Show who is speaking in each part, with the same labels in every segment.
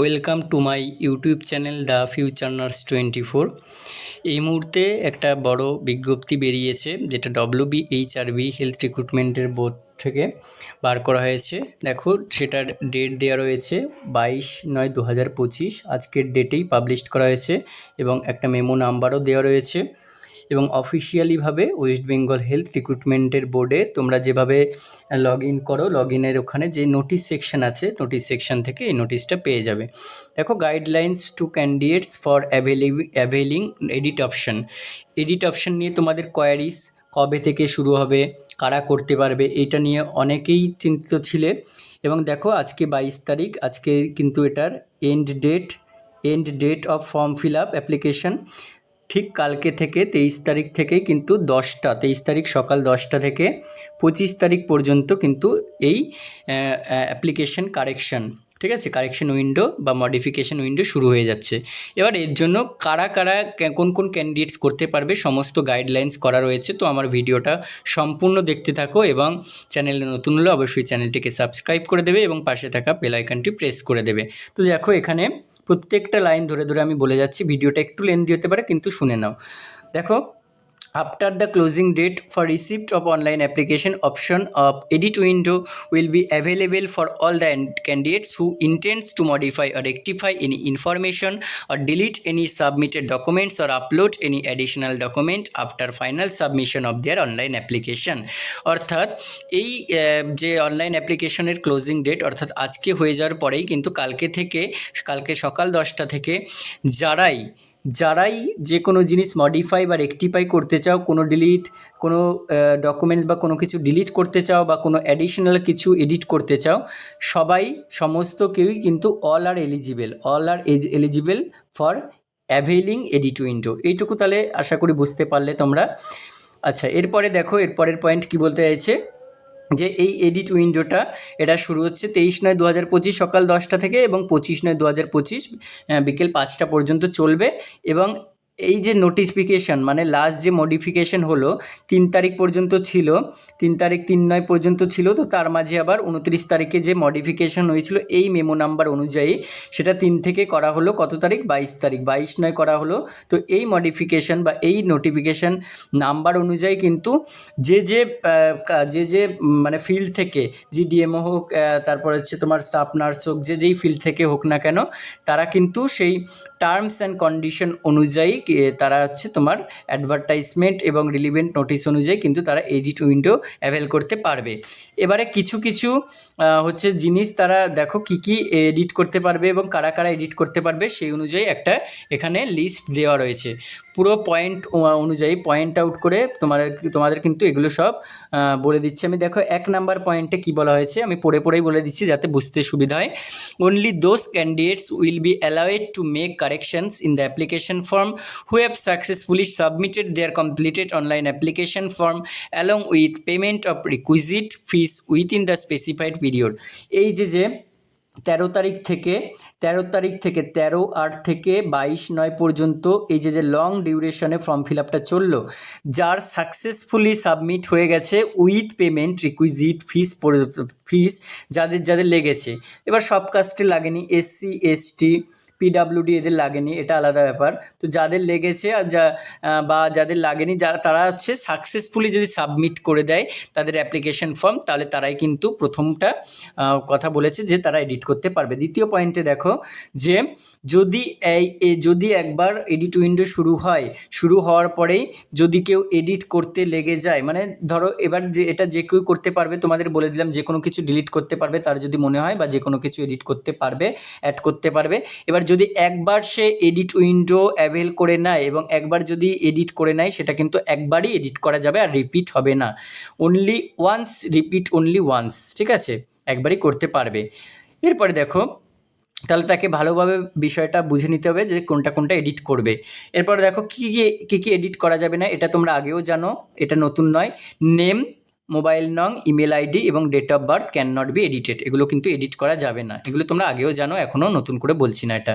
Speaker 1: Welcome to my YouTube channel the future nurse twenty four এই মুহূর্তে একটা বড় বিজ্ঞপ্তি বেরিয়েছে, যেটা ডব্লিউবি এইচআরবি হেলথ রিক্রুটমেন্টের বোর্ড থেকে বার করা হয়েছে। দেখো, সেটার ডেট দেওয়া রয়েছে বাইশ নয় দু হাজার পঁচিশ। আজকের ডেটেই পাবলিশ করা হয়েছে এবং একটা মেমো নাম্বারও দেওয়া রয়েছে। এবং অফিসিয়ালিভাবে ওয়েস্ট বেঙ্গল হেলথ রিক্রুটমেন্টের বোর্ডে তোমরা যেভাবে লগ ইন করো লগ ইনের ওখানে যে নোটিশ সেকশন আছে নোটিশ সেকশন থেকে এই নোটিশটা পেয়ে যাবে। দেখো guidelines to candidates for availing availing edit option edit option নিয়ে তোমাদের কোয়ারিস কবে থেকে শুরু হবে, কারা করতে পারবে, এটা নিয়ে অনেকেই চিন্তিত ছিলে। এবং দেখো আজকে বাইশ তারিখ, আজকে কিন্তু এটার end date end date of form fill up application ঠিক কালকে থেকে তেইশ তারিখ থেকে কিন্তু দশটা, তেইশ তারিখ সকাল দশটা থেকে পঁচিশ তারিখ পর্যন্ত কিন্তু এই অ্যাপ্লিকেশন কারেকশন ঠিক আছে? কারেকশন উইন্ডো বা মডিফিকেশন উইন্ডো শুরু হয়ে যাচ্ছে। এবার এর জন্য কারা কারা কোন কোন ক্যান্ডিডেটস করতে পারবে সমস্ত গাইডলাইন্স করা রয়েছে। তো আমার ভিডিওটা সম্পূর্ণ দেখতে থাকো এবং চ্যানেলে নতুন হলে অবশ্যই চ্যানেলটিকে সাবস্ক্রাইব করে দেবে এবং পাশে থাকা বেল আইকনটি প্রেস করে দেবে। তো দেখো এখানে প্রত্যেকটা লাইন ধরে ধরে আমি বলে যাচ্ছি, ভিডিওটা একটু লেন্দি হতে পারে, কিন্তু শুনে নাও। দেখো After the closing date for receipt of online application option of edit window will be available for all the candidates who intends to modify or rectify any information or delete any submitted documents or upload any additional document after final submission of their online application অর্থাৎ এই যে online অ্যাপ্লিকেশনের closing date অর্থাৎ আজকে হয়ে যাওয়ার পরেই কিন্তু কালকে থেকে কালকে সকাল দশটা থেকে যারাই যারাই যে কোনো জিনিস মডিফাই বা রেকটিফাই করতে চাও, কোনো ডিলিট কোনো ডকুমেন্টস বা কোনো কিছু ডিলিট করতে চাও বা কোনো অ্যাডিশনাল কিছু এডিট করতে চাও, সবাই সমস্ত কেউই কিন্তু all are eligible all are eligible for availing edit window এইটুকু তাহলে আশা করি বুঝতে পারলে তোমরা। আচ্ছা এরপরে দেখো, এরপরের পয়েন্ট কি বলতে চাইছে? যে এই এডিট উইন্ডোটা এটা শুরু হচ্ছে তেইশ নয় দু হাজার পঁচিশ সকাল দশটা থেকে এবং পঁচিশ নয় দু হাজার পঁচিশ বিকেল পাঁচটা পর্যন্ত চলবে এবং এই যে নোটিফিকেশন মানে লাস্ট যে মডিফিকেশন হলো, তিন তারিখ পর্যন্ত ছিল, তিন তারিখ তিন নয় পর্যন্ত ছিল, তো তার মাঝে আবার উনত্রিশ তারিখে যে মডিফিকেশন হয়েছিল, এই মেমো নাম্বার অনুযায়ী সেটা তিন থেকে করা হলো, কত তারিখ? বাইশ তারিখ। বাইশ নয় করা হলো, তো এই মডিফিকেশন বা এই নোটিফিকেশন নাম্বার অনুযায়ী কিন্তু যে যে যে যে মানে ফিল্ড থেকে জিডিএমও হোক তারপর হচ্ছে তোমার স্টাফ নার্স হোক, যে যেই ফিল্ড থেকে হোক না কেন, তারা কিন্তু সেই টার্মস অ্যান্ড কন্ডিশন অনুযায়ী তারা হচ্ছে তোমার অ্যাডভার্টাইজমেন্ট এবং রিলিভেন্ট নোটিস অনুযায়ী কিন্তু তারা এডিট উইন্ডো অ্যাভেল করতে পারবে। এবারে কিছু কিছু হচ্ছে জিনিস তারা দেখো কি কি এডিট করতে পারবে এবং কারা কারা এডিট করতে পারবে সেই অনুযায়ী একটা এখানে লিস্ট দেওয়া রয়েছে। পুরো পয়েন্ট অনুযায়ী পয়েন্ট আউট করে তোমার, তোমাদের কিন্তু এগুলো সব বলে দিচ্ছি। আমি দেখো, এক নাম্বার পয়েন্টে কি বলা হয়েছে? আমি পড়ে পড়েই বলে দিচ্ছি যাতে বুঝতে সুবিধা হয়। Only those candidates will be allowed to make corrections in the application form who have successfully submitted their completed online application form along with payment of requisite fees within the specified period এই যে যে তেরো তারিখ থেকে, তেরো তারিখ থেকে তেরো আট থেকে বাইশ নয় পর্যন্ত এই যে যে লং ডিউরেশনে ফর্ম ফিল আপটা চলল, যার সাকসেসফুলি সাবমিট হয়ে গেছে with payment requisite fees fees যাদের যাদের লেগেছে। এবার সব কাজটি লাগেনি এসসি এসটি পিডাব্লিউডি এদের লাগেনি, এটা আলাদা ব্যাপার। তো যাদের লেগেছে আর যা বা যাদের লাগেনি যারা তারা হচ্ছে সাকসেসফুলি যদি সাবমিট করে দেয় তাদের অ্যাপ্লিকেশন ফর্ম তাহলে তারাই কিন্তু প্রথমটা কথা বলেছে যে তারা এডিট করতে পারবে। দ্বিতীয় পয়েন্টে দেখো যে যদি এই যদি একবার এডিট উইন্ডো শুরু হয়, শুরু হওয়ার পরেই যদি কেউ এডিট করতে লেগে যায় মানে ধরো এবার যে, এটা যে কেউ করতে পারবে, তোমাদের বলে দিলাম যে কোনো কিছু ডিলিট করতে পারবে, তার যদি মনে হয় বা যে কোনো কিছু এডিট করতে পারবে অ্যাড করতে পারবে। এবার যদি একবার সে এডিট উইন্ডো অ্যাভেল করে নেয় এবং একবার যদি এডিট করে নেয়, সেটা কিন্তু একবারই এডিট করা যাবে আর রিপিট হবে না। Only once repeat only once ঠিক আছে? একবারই করতে পারবে। এরপরে দেখো, তাহলে তাকে ভালোভাবে বিষয়টা বুঝে নিতে হবে যে কোনটা কোনটা এডিট করবে। এরপর দেখো, কী কী কী কী এডিট করা যাবে না, এটা তোমরা আগেও জানো, এটা নতুন নয়। নেম মোবাইল নং, ইমেল আইডি এবং date of birth can not be edited. এগুলো কিন্তু এডিট করা যাবে না। এগুলো তোমরা আগেও জানো, এখনও নতুন করে বলছি না এটা।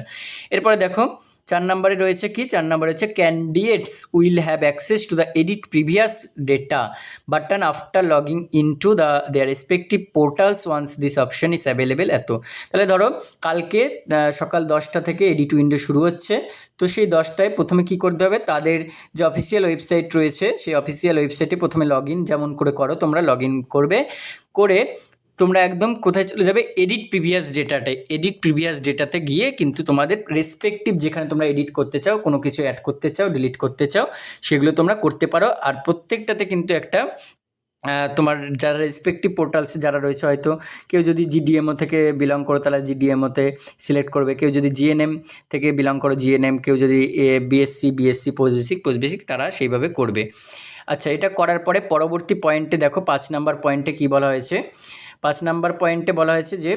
Speaker 1: এরপরে দেখো চার নম্বরে রয়েছে কি? চার নম্বরে হচ্ছে candidates will have access to the edit previous data button after logging in to the their respective portals once this option is available এত। তাহলে ধরো কালকে সকাল দশটা থেকে এডিট উইন্ডো শুরু হচ্ছে। তো সেই দশটায় প্রথমে কি করতে হবে? তাদের যে অফিসিয়াল ওয়েবসাইট রয়েছে, সেই অফিসিয়াল ওয়েবসাইটে প্রথমে লগ যেমন করে করো, তোমরা লগ করবে। করে তোমরা একদম কোথায় চলে যাবে? এডিট প্রিভিয়াস ডেটাটাই এডিট প্রিভিয়াস ডেটাতে গিয়ে কিন্তু তোমাদের রেসপেক্টিভ যেখানে তোমরা এডিট করতে চাও, কোনো কিছু অ্যাড করতে চাও ডিলিট করতে চাও, সেগুলো তোমরা করতে পারো। আর প্রত্যেকটাতে কিন্তু একটা তোমার যারা রেসপেক্টিভ পোর্টালসে যারা রয়েছে হয়তো, কেউ যদি জিডিএমও থেকে বিলং করো, তাহলে জিডিএমওতে সিলেক্ট করবে। কেউ যদি জিএনএম থেকে বিলং করো জিএনএম কেউ যদি BSc BSc post basic post basic তারা সেইভাবে করবে। আচ্ছা এটা করার পরে পরবর্তী পয়েন্টে দেখো, পাঁচ নাম্বার পয়েন্টে কি বলা হয়েছে? পাঁচ নাম্বার পয়েন্টে বলা হয়েছে যে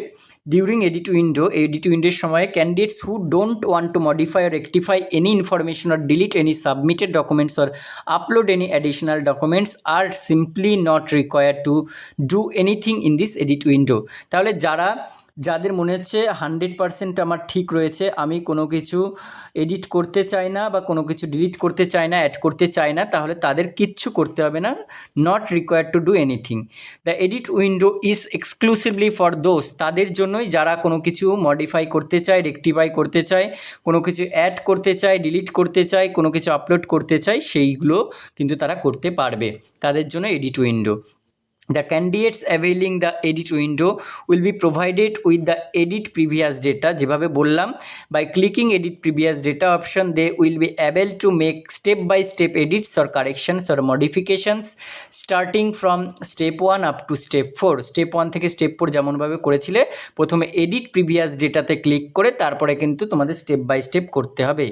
Speaker 1: ডিউরিং এডিট উইন্ডো এডিট উইন্ডোর সময় candidates who don't want to modify or rectify any information or delete any submitted documents or upload any additional documents are simply not required to do anything in this edit window তাহলে যারা যাদের মনে হচ্ছে hundred percent আমার ঠিক রয়েছে, আমি কোনো কিছু এডিট করতে চাই না বা কোনো কিছু ডিলিট করতে চাই না অ্যাড করতে চাই না, তাহলে তাদের কিচ্ছু করতে হবে না not required to do anything the edit window is exclusively for those তাদের জন্যই যারা কোনো কিছু মডিফাই করতে চায় রেকটিফাই করতে চায়, কোনো কিছু অ্যাড করতে চায় ডিলিট করতে চায়, কোনো কিছু আপলোড করতে চায়, সেইগুলো কিন্তু তারা করতে পারবে, তাদের জন্য edit window The candidates availing the edit window will be provided with the edit previous data যেভাবে বললাম by clicking edit previous data option they will be able to make step by step edits or corrections or modifications starting from step 1 up to step 4 step 1 থেকে step 4 যেমনভাবে করেছিলে প্রথমে edit previous ডেটাতে click করে তারপরে কিন্তু তোমাদের step by step করতে হবে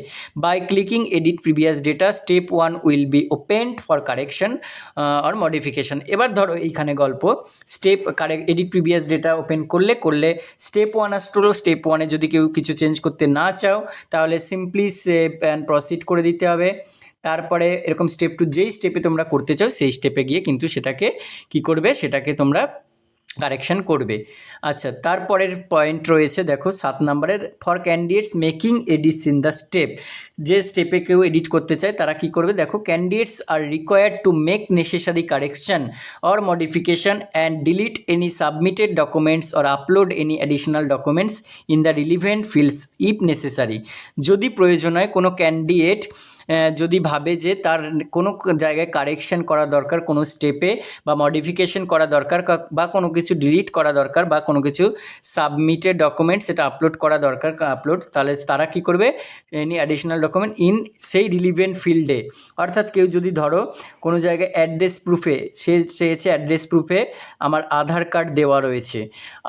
Speaker 1: by clicking edit previous data step one will be opened for correction or modification এবার ধরো এইখানে গল্প। Step correct edit previous data open করলে করলে স্টেপ ওয়ান আসলো স্টেপ ওয়ানে যদি কেউ কিছু চেঞ্জ করতে না চাও, তাহলে সিম্পলি সেভ অ্যান্ড প্রসিড করে দিতে হবে। তারপরে এরকম স্টেপ টু যেই স্টেপে তোমরা করতে চাও, সেই স্টেপে গিয়ে কিন্তু সেটাকে কি করবে? সেটাকে তোমরা কারেকশন করবে। আচ্ছা তারপরের পয়েন্ট রয়েছে, দেখো, সাত নম্বরের for candidates making edits in the step যে স্টেপে কেউ এডিট করতে চায়, তারা কি করবে? দেখো candidates are required to make necessary correction or modification and delete any submitted documents or upload any additional documents in the relevant fields if necessary যদি প্রয়োজন হয়, কোনো ক্যান্ডিডেট যদি ভাবে যে তার কোনো জায়গায় কারেকশন করা দরকার, কোনো স্টেপে বা মডিফিকেশন করা দরকার বা কোনো কিছু ডিলিট করা দরকার বা কোনো কিছু সাবমিটেড ডকুমেন্ট সেটা আপলোড করা দরকার আপলোড তাহলে তারা কি করবে? এনি অ্যাডিশনাল ডকুমেন্ট ইন সেই রিলিভেন্ট ফিল্ডে অর্থাৎ কেউ যদি ধরো কোনো জায়গায় অ্যাড্রেস প্রুফে সে চেয়েছে অ্যাড্রেস প্রুফে আমার আধার কার্ড দেওয়া রয়েছে।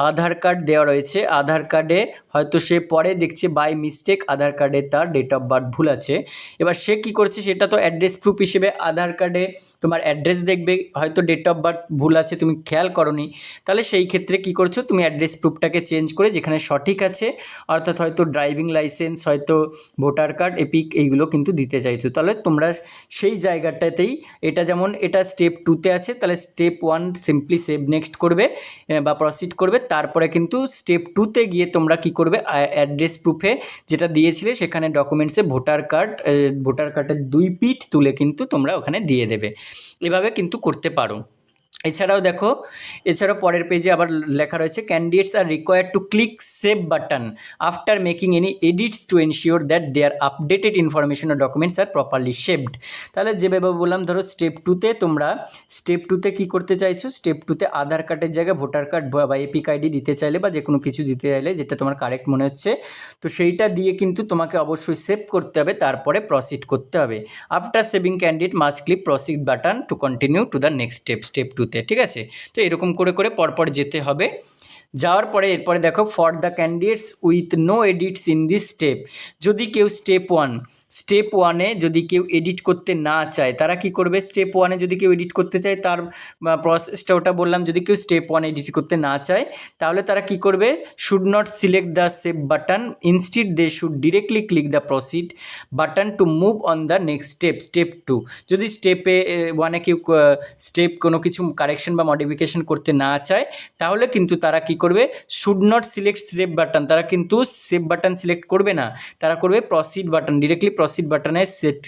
Speaker 1: আধার কার্ড দেওয়া রয়েছে, আধার কার্ডে হয়তো সে পরে দেখছে বাই মিস্টেক আধার কার্ডে তার ডেট অফ বার্থ ভুল আছে। এবার সে কী করছে সেটা তো অ্যাড্রেস প্রুফ হিসেবে আধার কার্ডে তোমার অ্যাড্রেস দেখবে, হয়তো ডেট অফ বার্থ ভুল আছে, তুমি খেয়াল করনি। তাহলে সেই ক্ষেত্রে কী করছ, তুমি অ্যাড্রেস প্রুফটাকে চেঞ্জ করে যেখানে সঠিক আছে, অর্থাৎ হয়তো ড্রাইভিং লাইসেন্স হয়তো ভোটার কার্ড এপিক এইগুলো কিন্তু দিতে চাইছো। তাহলে তোমরা সেই জায়গাটাতেই এটা যেমন এটা স্টেপ টুতে আছে, তাহলে step one simply save next করবে বা প্রসিড করবে। তারপরে কিন্তু স্টেপ টুতে গিয়ে তোমরা কী অ্যাড্রেস প্রুফে যেটা দিয়েছিলে সেখানে ডকুমেন্টসে ভোটার কার্ড ভোটার কার্ডের দুই পিঠ তুলে কিন্তু তোমরা ওখানে দিয়ে দেবে। এভাবে কিন্তু করতে পারো। এছাড়াও দেখো, এছাড়াও পরের পেজে আবার লেখা রয়েছে candidates are required to click save button after making any edits to ensure that their updated information O documents are properly shaped তাহলে যেভাবে বললাম, ধরো স্টেপ টুতে তোমরা স্টেপ টুতে কী করতে চাইছো? স্টেপ টুতে আধার কার্ডের জায়গায় ভোটার কার্ড বা এপিক আইডি দিতে চাইলে বা যে কোনো কিছু দিতে চাইলে, যেটা তোমার কারেক্ট মনে হচ্ছে, তো সেইটা দিয়ে কিন্তু তোমাকে অবশ্যই সেভ করতে হবে, তারপরে প্রসিড করতে হবে। After saving candidate must click proceed button to continue to the next step step টুতে ঠিক আছে? তো এরকম করে করে পরপর যেতে হবে। যাওয়ার পরে এরপরে দেখো for the candidates with no edits in this step যদি কেউ স্টেপ ওয়ান স্টেপ ওয়ানে যদি কেউ এডিট করতে না চায়, তারা কি করবে? স্টেপ ওয়ানে যদি কেউ এডিট করতে চায়, তার প্রসেসটা ওটা বললাম, যদি কেউ স্টেপ ওয়ান এডিট করতে না চায়, তাহলে তারা কি করবে? Should not select the save button instead they should directly click the proceed button to move on the next step step two যদি স্টেপে ওয়ানে কেউ স্টেপ কোনো কিছু কারেকশন বা মডিফিকেশন করতে না চায়, তাহলে কিন্তু তারা কি করবে? Should not select save button তারা কিন্তু সেভ বাটন সিলেক্ট করবে না। তারা করবে প্রসিড বাটন ডিরেক্টলি প্রসিড বাটনে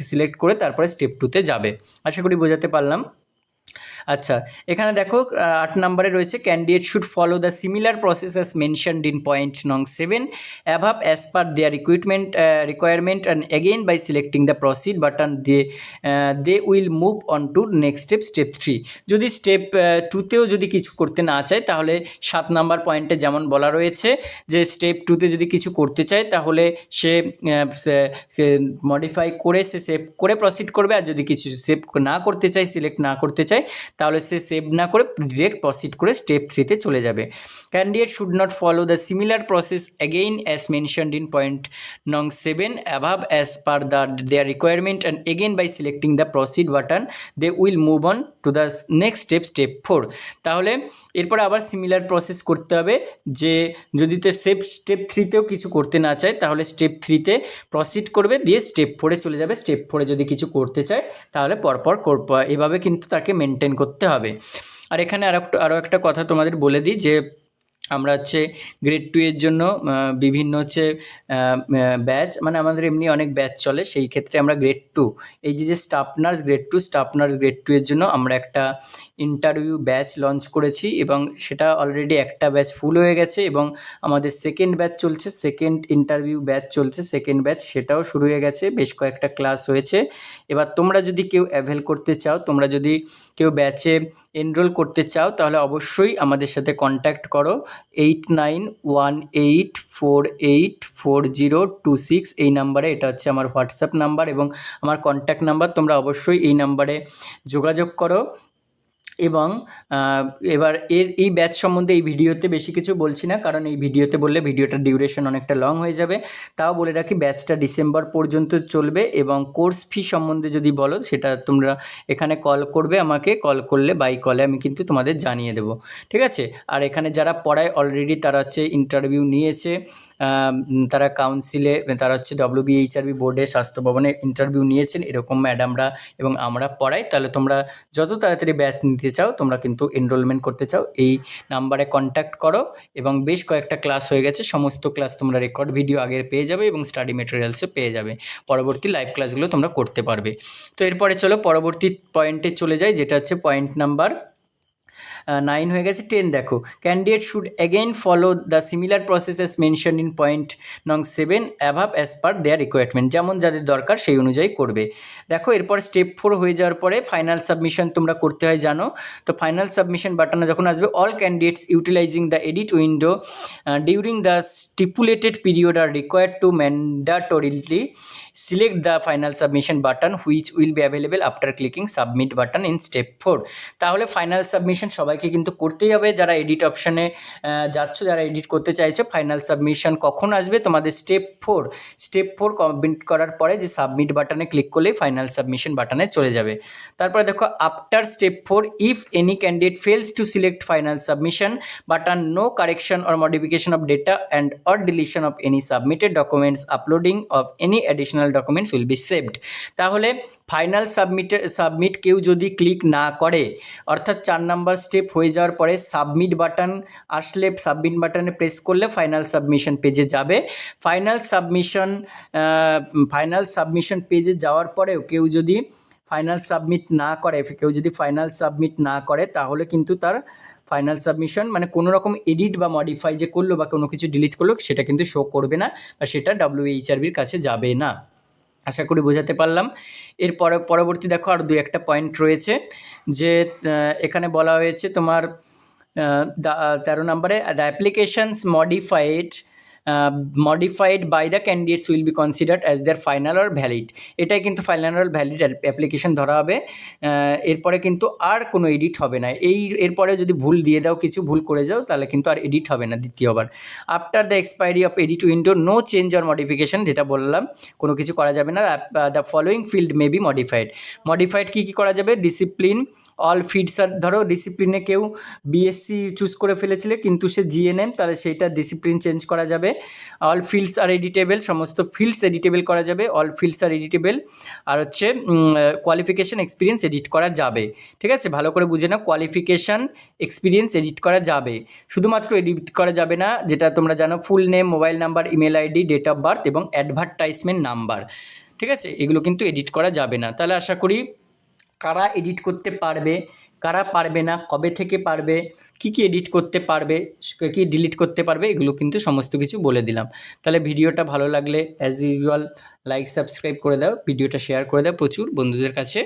Speaker 1: সিলেক্ট করে তারপরে স্টেপ টুতে যাবে। আশা করি বোঝাতে পারলাম। আচ্ছা এখানে দেখো আট নম্বরে রয়েছে candidate should follow the similar process as mentioned in point নং seven above as per their requirement requirement and again by selecting the proceed button they they will move on to next step step three যদি step টুতেও যদি কিছু করতে না চায়, তাহলে সাত নাম্বার পয়েন্টে যেমন বলা রয়েছে যে স্টেপ টুতে যদি কিছু করতে চায়, তাহলে সে মডিফাই করে, সে সেভ করে প্রসিড করবে। আর যদি কিছু সেভ না করতে চায় সিলেক্ট না করতে চায় তাহলে সে সেভ না করে ডিরেক্ট প্রসিড করে স্টেপ থ্রিতে চলে যাবে। Candidate should not follow the similar process again as mentioned in point নং seven above as per the their requirement and again by selecting the proceed button they will move on to the next step step four তাহলে এরপরে আবার similar process করতে হবে যে যদি তো save step থ্রিতেও কিছু করতে না চায়, তাহলে স্টেপ থ্রিতে প্রসিড করবে, দিয়ে স্টেপ ফোরে চলে যাবে। স্টেপ ফোরে যদি কিছু করতে চায়, তাহলে পরপর এভাবে কিন্তু তাকে মেনটেন করতে হবে। আর এখানে আর একটা আরও একটা কথা তোমাদের বলে দিই যে আমরা হচ্ছে গ্রেড টু এর জন্য বিভিন্ন হচ্ছে ব্যাচ মানে আমাদের এমনি অনেক ব্যাচ চলে, সেই ক্ষেত্রে আমরা গ্রেড টু এই যে যে staff nurse grade two staff nurse grade two এর জন্য আমরা একটা ইন্টারভিউ ব্যাচ লঞ্চ করেছি এবং সেটা অলরেডি একটা ব্যাচ ফুল হয়ে গেছে এবং আমাদের সেকেন্ড ব্যাচ চলছে সেকেন্ড ইন্টারভিউ ব্যাচ চলছে সেকেন্ড ব্যাচ সেটাও শুরু হয়ে গেছে, বেশ কয়েকটা ক্লাস হয়েছে। এবার তোমরা যদি কেউ অ্যাভেল করতে চাও, তোমরা যদি কেউ ব্যাচে এনরোল করতে চাও, তাহলে অবশ্যই আমাদের সাথে কন্ট্যাক্ট করো। Eight nine one eight four eight four zero two six এই নাম্বারে, এটা হচ্ছে আমার হোয়াটসঅ্যাপ নাম্বার এবং আমার কন্ট্যাক্ট নাম্বার। তোমরা অবশ্যই এই নাম্বারে যোগাযোগ করো। এবং এবার এর, এই ব্যাচ সম্বন্ধে এই ভিডিওতে বেশি কিছু বলছি না, কারণ এই ভিডিওতে বললে ভিডিওটার ডিউরেশন অনেকটা লং হয়ে যাবে। তাও বলে রাখি, ব্যাচটা ডিসেম্বর পর্যন্ত চলবে এবং কোর্স ফি সম্বন্ধে যদি বলো, সেটা তোমরা এখানে কল করবে আমাকে, কল করলে বাই কলে আমি কিন্তু তোমাদের জানিয়ে দেবো। ঠিক আছে? আর এখানে যারা পড়ায় অলরেডি তারা হচ্ছে ইন্টারভিউ নিয়েছে তারা কাউন্সিলে তারা হচ্ছে ডব্লিউবিএইচআরবি বোর্ডে স্বাস্থ্য ভবনে ইন্টারভিউ নিয়েছেন, এরকম ম্যাডামরা এবং আমরা পড়াই। তাহলে তোমরা যত তাড়াতাড়ি ব্যাচ নিতে চাও, তোমরা কিন্তু এনরোলমেন্ট করতে চাও, এই নাম্বারে কন্ট্যাক্ট করো এবং বেশ কয়েকটা ক্লাস হয়ে গেছে, সমস্ত ক্লাস তোমরা রেকর্ড ভিডিও আগের পেয়ে যাবে এবং স্টাডি মেটেরিয়ালসও পেয়ে যাবে, পরবর্তী লাইভ ক্লাসগুলো তোমরা করতে পারবে। তো এরপরে চলো পরবর্তী পয়েন্টে চলে যাই, যেটা হচ্ছে পয়েন্ট নাম্বার নাইন হয়ে গেছে টেন দেখো। Candidate should again follow the similar process as mention in point নং seven above as per their requirement যেমন যাদের দরকার সেই অনুযায়ী করবে। দেখো, এরপর স্টেপ ফোর হয়ে যাওয়ার পরে ফাইনাল সাবমিশন তোমরা করতে হয়, জানো? তো ফাইনাল সাবমিশন বাটনে যখন আসবে all candidates utilising the edit window during the stipulated period are required to mandatorily select the final submission button which will be available after clicking submit button in step four তাহলে final submission সবাইকে কিন্তু করতেই হবে। যারা edit অপশানে যাচ্ছ, যারা edit করতে চাইছো ফাইনাল সাবমিশন কখন আসবে? তোমাদের step four step four complete করার পরে যে সাবমিট বাটনে ক্লিক করলেই ফাইনাল সাবমিশন বাটনে চলে যাবে। তারপরে দেখো after step four if any candidate fails to select final submission button no correction or modification of data and or deletion of any submitted documents uploading of any additional documents will be saved তাহলে final সাবমিটে submit কেউ যদি click না করে, অর্থাৎ চার number step হয়ে যাওয়ার পরে সাবমিট বাটন আসলে সাবমিট বাটনে প্রেস করলে ফাইনাল সাবমিশন পেজে যাবে। ফাইনাল সাবমিশন ফাইনাল সাবমিশন পেজে যাওয়ার পরেও কেউ যদি ফাইনাল সাবমিট না করে কেউ যদি ফাইনাল সাবমিট না করে, তাহলে কিন্তু তার ফাইনাল সাবমিশন মানে কোনো রকম এডিট বা মডিফাই যে করল বা কোনো কিছু ডিলিট করল, সেটা কিন্তু শো করবে না বা সেটা ডাব্লিউএইচআরবির কাছে যাবে না। আশা করি বোঝাতে পারলাম। এর পরে, পরবর্তী দেখো আর দু একটা পয়েন্ট রয়েছে যে এখানে বলা হয়েছে তোমার তেরো নম্বরে the applications modified modified by the candidates will be considered as their final R valid এটাই কিন্তু ফাইনাল আর ভ্যালিড অ্যাপ্লিকেশন ধরা হবে। এরপরে কিন্তু আর কোনো এডিট হবে না। এই, এরপরে যদি ভুল দিয়ে দাও, কিছু ভুল করে যাও, তাহলে কিন্তু আর এডিট হবে না দ্বিতীয়বার। After the expiry of edit window no change or modification যেটা বললাম, কোনো কিছু করা যাবে না। The following field may be modified modified কী কী করা যাবে? ডিসিপ্লিন অল ফিডস আর ধরো ডিসিপ্লিনে কেউ বিএসসি চুজ করে ফেলেছিলে, কিন্তু সে জিএনএম তাহলে সেইটা ডিসিপ্লিন চেঞ্জ করা যাবে। অল ফিল্ডস আর এডিটেবল সমস্ত ফিল্ডস এডিটেবল করা যাবে। অল ফিল্ডস আর এডিটেবল আর হচ্ছে কোয়ালিফিকেশন এক্সপিরিয়েন্স এডিট করা যাবে। ঠিক আছে? ভালো করে বুঝে নাও কোয়ালিফিকেশান এক্সপিরিয়েন্স এডিট করা যাবে। শুধুমাত্র এডিট করা যাবে না, যেটা তোমরা জানো full name mobile number email ID date of birth এবং অ্যাডভার্টাইজমেন্ট নাম্বার ঠিক আছে? এগুলো কিন্তু এডিট করা যাবে না। তাহলে আশা করি কারা এডিট করতে পারবে, কারা পারবে না, কবে থেকে পারবে, কি কি এডিট করতে পারবে, কি ডিলিট করতে পারবে, এগুলো কিন্তু সমস্ত কিছু বলে দিলাম। তাহলে ভিডিওটা ভালো লাগলে অ্যাজ ইউজুয়াল লাইক সাবস্ক্রাইব করে দাও, ভিডিওটা শেয়ার করে দাও প্রচুর বন্ধুদের কাছে।